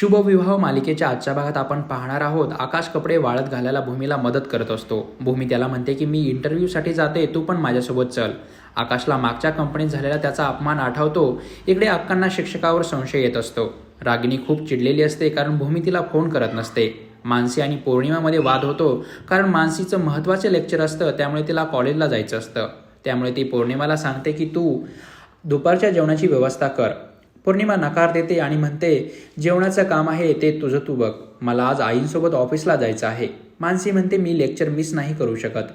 शुभविवाह मालिकेच्या आजच्या भागात आपण पाहणार आहोत. आकाश कपडे वाळत घालायला भूमीला मदत करत असतो. भूमी त्याला म्हणते की मी इंटरव्ह्यूसाठी जाते तू पण माझ्यासोबत चल. आकाशला मागच्या कंपनीत झालेला त्याचा अपमान आठवतो. इकडे अक्कांना शिक्षकावर संशय येत असतो. रागिनी खूप चिडलेली असते कारण भूमी तिला फोन करत नसते. मानसी आणि पौर्णिमामध्ये वाद होतो कारण मानसीचं महत्त्वाचे लेक्चर असतं त्यामुळे तिला कॉलेजला जायचं असतं. त्यामुळे ती पौर्णिमाला सांगते की तू दुपारच्या जेवणाची व्यवस्था कर. पौर्णिमा नकार देते आणि म्हणते जेवणाचं काम आहे ते तुझं तू बघ. मला आज आईंसोबत ऑफिसला जायचं आहे. मानसी म्हणते मी लेक्चर मिस नाही करू शकत.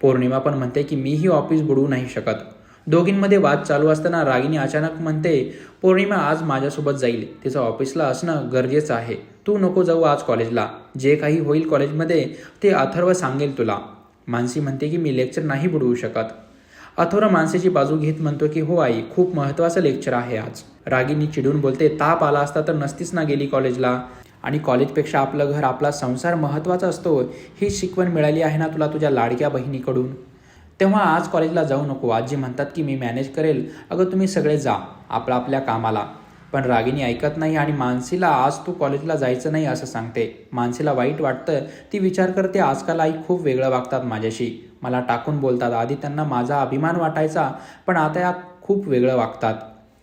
पौर्णिमा पण म्हणते की मीही ऑफिस बुडवू नाही शकत. दोघींमध्ये वाद चालू असताना रागिनी अचानक म्हणते पौर्णिमा आज माझ्यासोबत जाईल. तिचं ऑफिसला असणं गरजेचं आहे. तू नको जाऊ आज कॉलेजला. जे काही होईल कॉलेजमध्ये ते अथर्व सांगेल तुला. मानसी म्हणते की मी लेक्चर नाही बुडवू शकत. अथोरा माणसेची बाजू घेत म्हणतो की हो आई खूप महत्वाचं लेक्चर आहे आज. रागिनी चिडून बोलते ताप आला असता तर नसतीच ना गेली कॉलेजला? आणि कॉलेजपेक्षा आपलं घर आपला संसार महत्त्वाचा असतो. ही शिकवण मिळाली आहे ना तुला तुझ्या लाडक्या बहिणीकडून? तेव्हा आज कॉलेजला जाऊ नको. आजी म्हणतात की मी मॅनेज करेल. अगं तुम्ही सगळे जा आपला आपल्या कामाला. पण रागिनी ऐकत नाही आणि मानसीला आज तू कॉलेजला जायचं नाही असं सांगते. मानसीला वाईट वाटतं. ती विचार करते आजकाल आई खूप वेगळं वागतात माझ्याशी. मला टाकून बोलतात. आधी त्यांना माझा अभिमान वाटायचा पण आता या खूप वेगळं वागतात.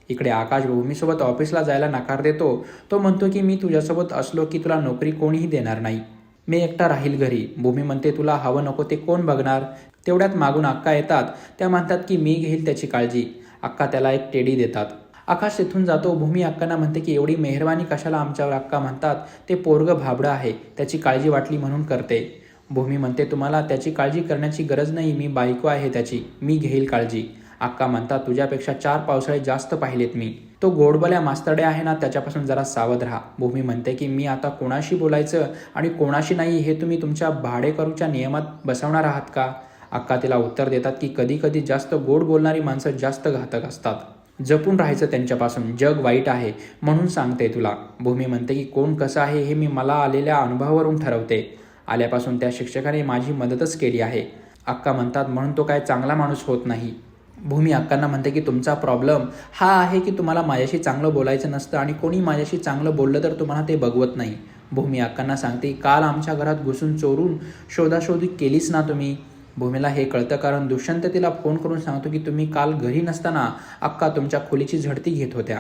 इकडे आकाश भूमीसोबत ऑफिसला जायला नकार देतो. तो म्हणतो की मी तुझ्यासोबत असलो की तुला नोकरी कोणीही देणार नाही. मी एकटा राहील घरी. भूमी म्हणते तुला हवं नको ते कोण बघणार तेवढ्यात मागून अक्का येतात. त्या म्हणतात की मी घेईल त्याची काळजी अक्का त्याला एक टेडी देतात. आकाश तिथून जातो. भूमी अक्कांना म्हणते की एवढी मेहरबानी कशाला आमच्यावर अक्का म्हणतात? ते पोरग भाबडं आहे. त्याची काळजी वाटली म्हणून करते. भूमी म्हणते तुम्हाला त्याची काळजी करण्याची गरज नाही. मी बायको आहे त्याची. मी घेईल काळजी. अक्का म्हणतात तुझ्यापेक्षा चार पावसाळे जास्त पाहिलेत मी. तो गोडबल्या मास्तडे आहे ना त्याच्यापासून जरा सावध राहा. भूमी म्हणते की मी आता कोणाशी बोलायचं आणि कोणाशी नाही हे तुम्ही तुमच्या भाडेकरूच्या नियमात बसवणार आहात का? अक्का तिला उत्तर देतात की कधी कधी जास्त गोड बोलणारी माणसं जास्त घातक असतात. जपून राहायचं त्यांच्यापासून. जग वाईट आहे म्हणून सांगते तुला. भूमी म्हणते की कोण कसं आहे हे मी मला आलेल्या अनुभवावरून ठरवते. आल्यापासून त्या शिक्षकाने माझी मदतच केली आहे. अक्का म्हणतात म्हणून तो काय चांगला माणूस होत नाही. भूमी अक्कांना म्हणते की तुमचा प्रॉब्लेम हा आहे की तुम्हाला माझ्याशी चांगलं बोलायचं नसतं आणि कोणी माझ्याशी चांगलं बोललं तर तुम्हाला ते बघवत नाही. भूमी अक्कांना सांगते काल आमच्या घरात घुसून चोरून शोधाशोधी केलीच ना तुम्ही? भूमीला हे कळतं कारण दुष्यंत तिला फोन करून सांगतो की तुम्ही काल घरी नसताना अक्का तुमच्या खोलीची झडती घेत होत्या.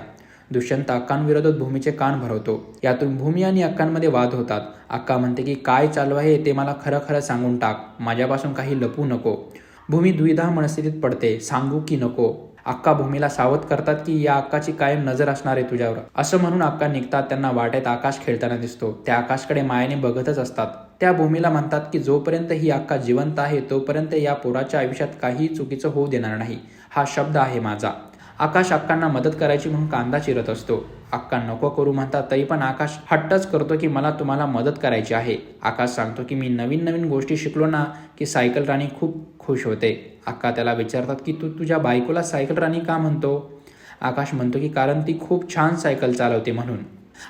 दुष्यंत अक्कांविरोधात भूमीचे कान भरवतो. यातून भूमी आणि अक्कांमध्ये वाद होतात. अक्का म्हणते की काय चालू आहे ते मला खरं खरं सांगून टाक. माझ्यापासून काही लपू नको. भूमी द्विधा मनस्थितीत पडते. सांगू की नको? अक्का भूमीला सावध करतात की या अक्काची कायम नजर असणार आहे तुझ्यावर. असं म्हणून अक्का निघतात. त्यांना वाटेत आकाश खेळताना दिसतो. त्या आकाशकडे मायाने बघतच असतात. त्या भूमीला म्हणतात की जोपर्यंत ही अक्का जिवंत आहे तोपर्यंत या पोराच्या आयुष्यात काहीही चुकीचं होऊ देणार नाही. हा शब्द आहे माझा. आकाश अक्कांना मदत करायची म्हणून कांदा चिरत असतो. अक्का नको करू म्हणतात तरी पण आकाश हट्टच करतो की मला तुम्हाला मदत करायची आहे. आकाश सांगतो की मी नवीन नवीन गोष्टी शिकलो ना की सायकल राणी खूप खुश होते. अक्का त्याला विचारतात की तू तुझ्या बायकोला सायकल राणी का म्हणतो? आकाश म्हणतो की कारण ती खूप छान सायकल चालवते म्हणून.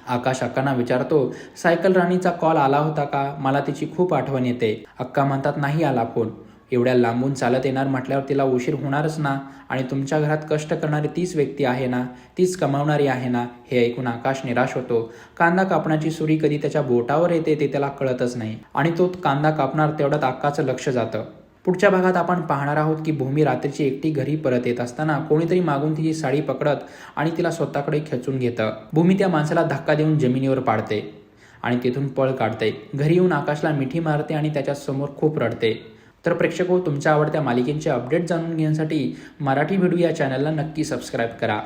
आकाश अक्कांना विचारतो सायकल राणीचा कॉल आला होता का? मला तिची खूप आठवण येते. अक्का म्हणतात नाही आला फोन. एवढ्या लांबून चालत येणार म्हटल्यावर तिला उशीर होणारच ना. आणि तुमच्या घरात कष्ट करणारी तीच व्यक्ती आहे ना. तीच कमावणारी आहे ना हे ऐकून आकाश निराश होतो. कांदा कापण्याची सुरी कधी त्याच्या बोटावर येते ते त्याला कळतच नाही. आणि तो कांदा कापणार तेवढ्यात आकाचं लक्ष जातं. पुढच्या भागात आपण पाहणार आहोत की भूमी रात्रीची एकटी घरी परत येत असताना कोणीतरी मागून तिची साडी पकडत आणि तिला स्वतःकडे खेचून घेतं. भूमी त्या माणसाला धक्का देऊन जमिनीवर पाडते आणि तिथून पळ काढते. घरी येऊन आकाशला मिठी मारते आणि त्याच्यासमोर खूप रडते. तर प्रेक्षक हो तुमच्या आवडत्या मालिकेंचे अपडेट जाणून घेण्यासाठी मराठी व्हिडिओ या चॅनलला नक्की सबस्क्राईब करा.